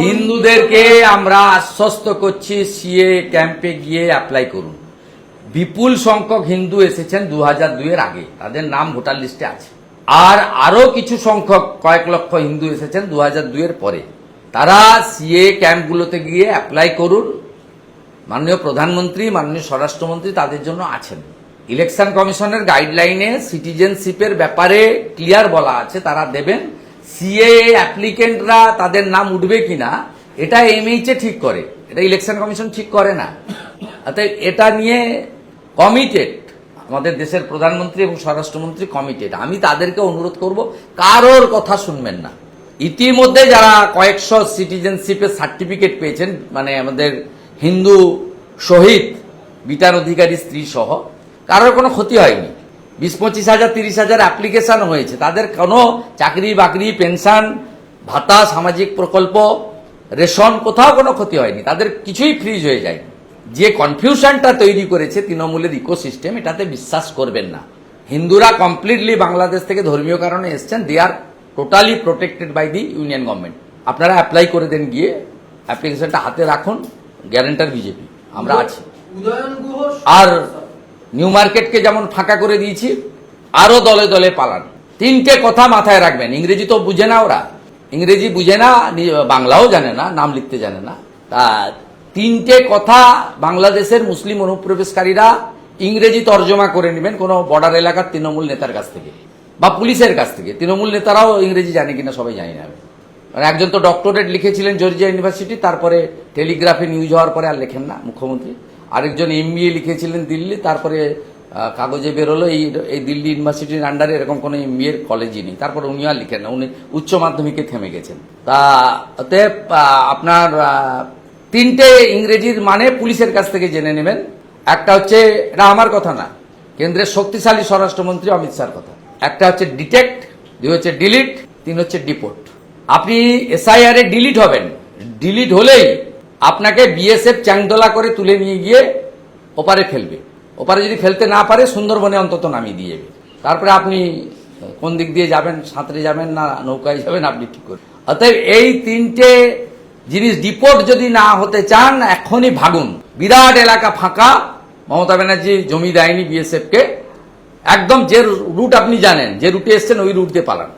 হিন্দুদেরকে আমরা আশ্বস্ত করছি, সিএ ক্যাম্পে গিয়ে অ্যাপ্লাই করুন। বিপুল সংখ্যক হিন্দু এসেছেন দু হাজার দুইয়ের আগে। তাদের নাম ভোটার লিস্টে আছে। আর আরও কিছু সংখ্যক, কয়েক লক্ষ হিন্দু এসেছেন দু হাজার দুইয়ের পরে। তারা সিএ ক্যাম্পগুলোতে গিয়ে অ্যাপ্লাই করুন। মাননীয় প্রধানমন্ত্রী, মাননীয় স্বরাষ্ট্রমন্ত্রী তাদের জন্য আছেন। ইলেকশন কমিশনের গাইডলাইনে সিটিজেনশিপের ব্যাপারে ক্লিয়ার বলা আছে, তারা দেবেন। সিএ অ্যাপ্লিকেন্টরা তাদের নাম উঠবে কিনা, এটা এমএইচে ঠিক করে। এটা ইলেকশন কমিশন ঠিক করে না। এটা নিয়ে কমিটেড আমাদের দেশের প্রধানমন্ত্রী এবং স্বরাষ্ট্রমন্ত্রী কমিটেড আমি তাদেরকে অনুরোধ করব, কারোর কথা শুনবেন না। ইতিমধ্যে যারা কয়েকশো সিটিজেনশিপের সার্টিফিকেট পেয়েছেন মানে আমাদের হিন্দু শহীদ বিটার অধিকারী স্ত্রী সহ, কারোর কোনো ক্ষতি হয়নি। বিশ পঁচিশ হাজার তিরিশ হাজার অ্যাপ্লিকেশন হয়েছে। তাদের কোনো চাকরি বাকরি পেনশন ভাতা সামাজিক প্রকল্প রেশন কোথাও কোনো ক্ষতি হয়নি। তাদের কিছুই ফ্রিজ হয়ে যায় যে কনফিউশনটা তৈরি করেছে তৃণমূলের ইকোসিস্টেম এটাতে বিশ্বাস করবেন না। হিন্দুরা কমপ্লিটলি বাংলাদেশ থেকে ধর্মীয় কারণে এসছেন। They are totally protected by the union government আপনারা অ্যাপ্লাই করে দেন গিয়ে অ্যাপ্লিকেশনটা হাতে রাখুন গ্যারেন্টার বিজেপি আমরা আছি। আর নিউ মার্কেটকে যেমন ফাঁকা করে দিয়েছি, আরও দলে দলে পালান। তিনটে কথা মাথায় রাখবেন। ইংরেজি তো বুঝে না ওরা। ইংরেজি বুঝে না বাংলাও জানে না, নাম লিখতে জানে না। তা তিনটে কথা বাংলাদেশের মুসলিম অনুপ্রবেশকারীরা ইংরেজি তর্জমা করে নেবেন কোনো বর্ডার এলাকার তৃণমূল নেতার কাছ থেকে বা পুলিশের কাছ থেকে। তৃণমূল নেতারাও ইংরেজি জানে কিনা সবাই জানি না। মানে একজন তো ডক্টরেট লিখেছিলেন জর্জিয়া ইউনিভার্সিটি, তারপরে টেলিগ্রাফে নিউজ হওয়ার পরে আর লেখেন না মুখ্যমন্ত্রী। আরেকজন এমবিএ লিখেছিলেন দিল্লি, তারপরে কাগজে বেরোলো। এই এই দিল্লি ইউনিভার্সিটির আন্ডারে এরকম কোনো এমবিএ এর কলেজই নেই। তারপরে উনিও আর লিখেন না। উনি উচ্চ মাধ্যমিকে থেমে গেছেন। তা, অতএব আপনার তিনটে ইংরেজির মানে পুলিশের কাছ থেকে জেনে নেবেন। একটা হচ্ছে, এটা আমার কথা না। কেন্দ্রের শক্তিশালী স্বরাষ্ট্রমন্ত্রী অমিত শাহর কথা। একটা হচ্ছে ডিটেক্ট দুই হচ্ছে ডিলিট তিন হচ্ছে ডিপোর্ট আপনি এসআইআর ডিলিট হবেন। ডিলিট হলেই আপনাকে বিএসএফ চ্যাংদোলা করে তুলে নিয়ে গিয়ে ওপারে ফেলবে। ওপারে যদি ফেলতে না পারে, সুন্দরবনে অন্তত নামিয়ে দিয়ে যাবে। তারপরে আপনি কোন দিক দিয়ে যাবেন, সাঁতরে যাবেন না নৌকায় যাবেন, আপনি ঠিক করবেন। অতএব এই তিনটে জিনিস ডিপোর্ট যদি না হতে চান, এখনই ভাগুন। বিরাট এলাকা ফাঁকা। মমতা ব্যানার্জি জমি দেয়নি বিএসএফ কে। একদম যে রুট আপনি জানেন, যে রুটে এসছেন, ওই রুট দিয়ে পালান।